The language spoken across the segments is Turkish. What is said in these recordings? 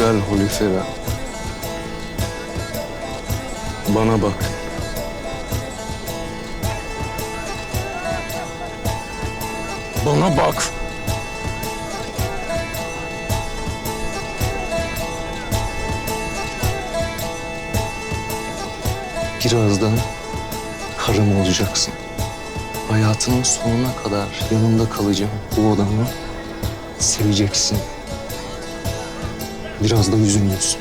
Güzel Holifera. Bana bak. Bana bak. Birazdan karım olacaksın. Hayatının sonuna kadar yanında kalacağım bu adamı. Seveceksin. Biraz da yüzün gülsün.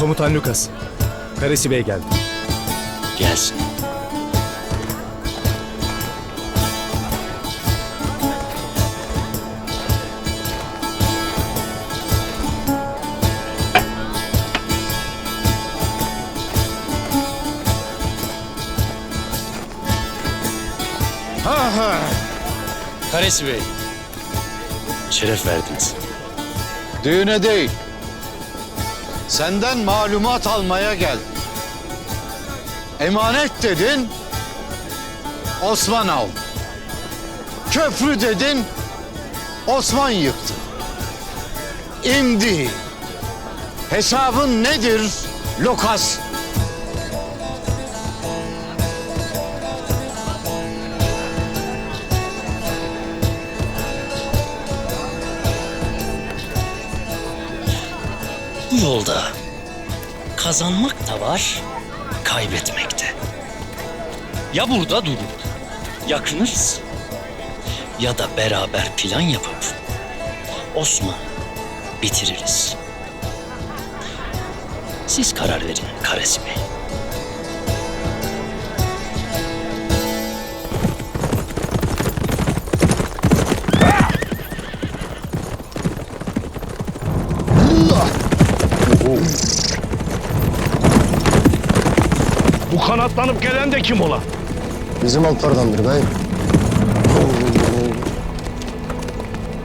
Komutan Lucas. Karesi Bey geldi. Gelsin. Karesi Bey. Şeref verdiniz. Düğüne değil. Senden malumat almaya geldim. Emanet dedin. Osman aldı. Köprü dedin. Osman yıktı. İmdi. Hesabın nedir Lukas? Bu yolda kazanmak da var, kaybetmek de. Ya burada durup yakınırız ya da beraber plan yapıp Osman'ı bitiririz. Siz karar verin Karesi Bey. Bu kanatlanıp gelen de kim ola? Bizim altlardandır bey.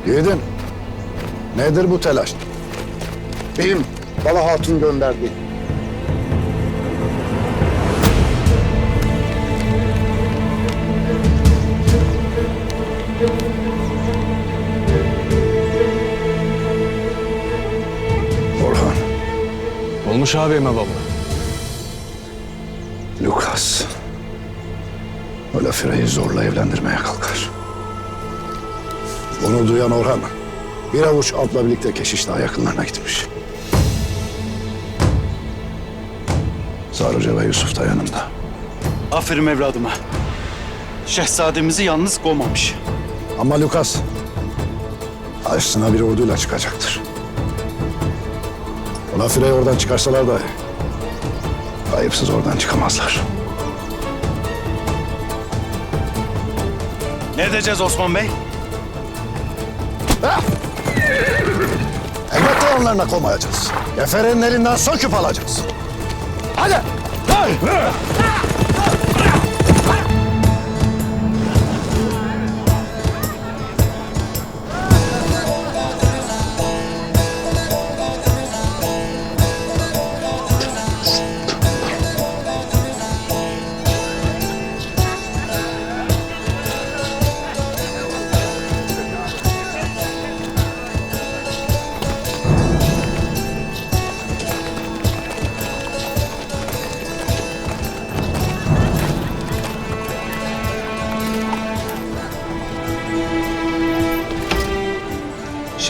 Yiğidim, nedir bu telaş? Benim Bala Hatun gönderdi. Orhan, Olmuş abime baba. Lukas. Öyle Fira'yı zorla evlendirmeye kalkar. Bunu duyan Orhan, bir avuç atla birlikte keşiş daha yakınlarına gitmiş. Sarıca ve Yusuf da yanında. Aferin evladıma. Şehzademizi yalnız kovmamış. Ama Lukas karşısına bir orduyla çıkacaktır. Ola Fire'yi oradan çıkarsalar da kayıpsız oradan çıkamazlar. Ne edeceğiz Osman Bey? Elbette yanlarına koymayacağız. Yefere'nin elinden söküp alacağız. Hadi!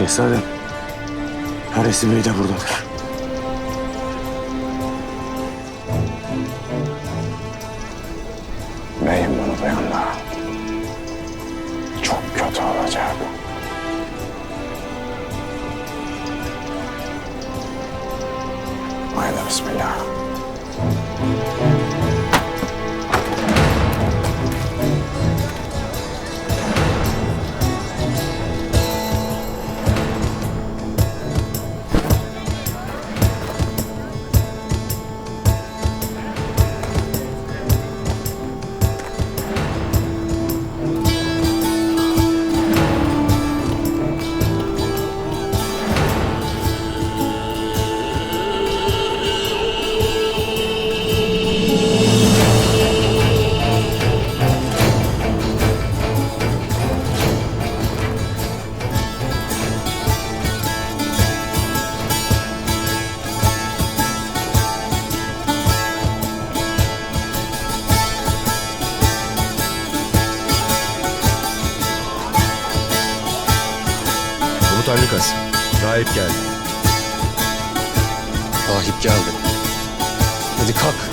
Şehzadem. Karesi Bey de buradadır. Beyim bunu duyanla çok kötü olacak. Haydi bismillah. Kaptan Lukas. Rahip geldi. Rahip geldi. Hadi kalk.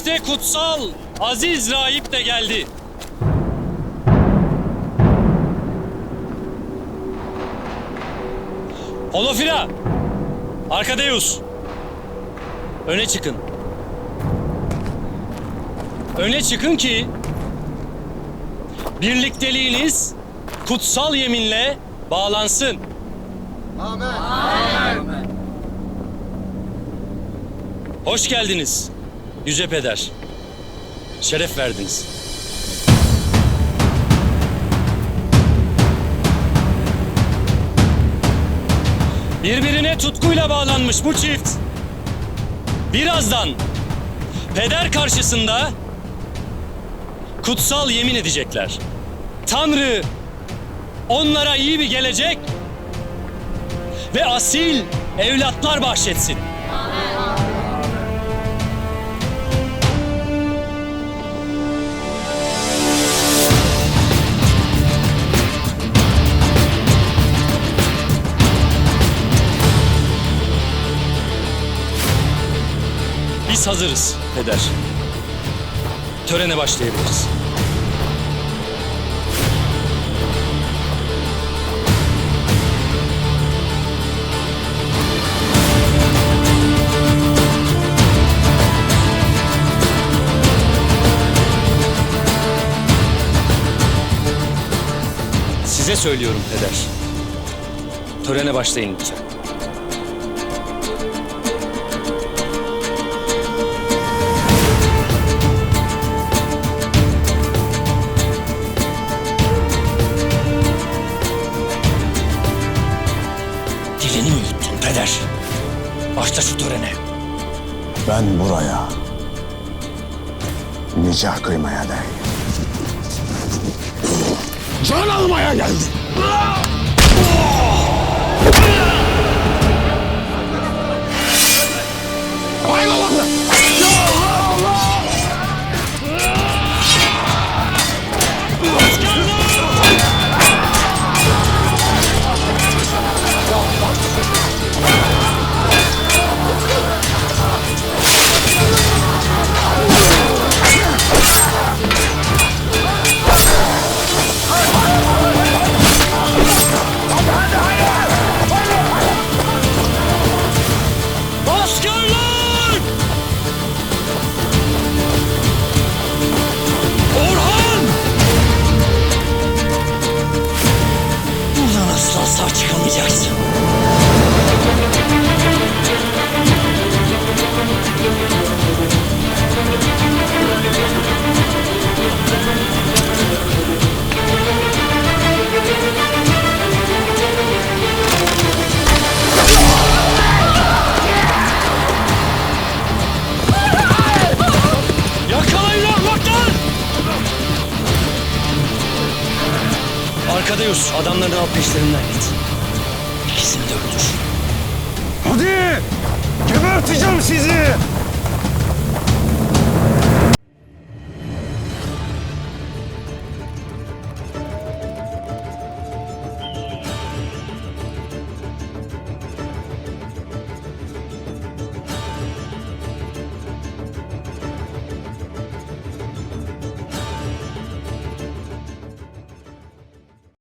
İşte kutsal Aziz Rahip de geldi. Holofila, Arkadeus. Öne çıkın. Öne çıkın ki birlikteliğiniz kutsal yeminle bağlansın. Hoş geldiniz Yüce Peder. Şeref verdiniz. Birbirine tutkuyla bağlanmış bu çift. Birazdan peder karşısında kutsal yemin edecekler. Tanrı onlara iyi bir gelecek ve asil evlatlar bahşetsin. Biz hazırız peder. Törene başlayabiliriz. Size söylüyorum peder. Törene başlayın lütfen. Başla şu törene. Ben buraya nikah kıymaya değil. Can almaya geldim. Askerler! Asla çıkamayacaksın. Arkadayız. Adamların al peşlerinden git. İkisini de öldür. Hadi! Geberteceğim sizi!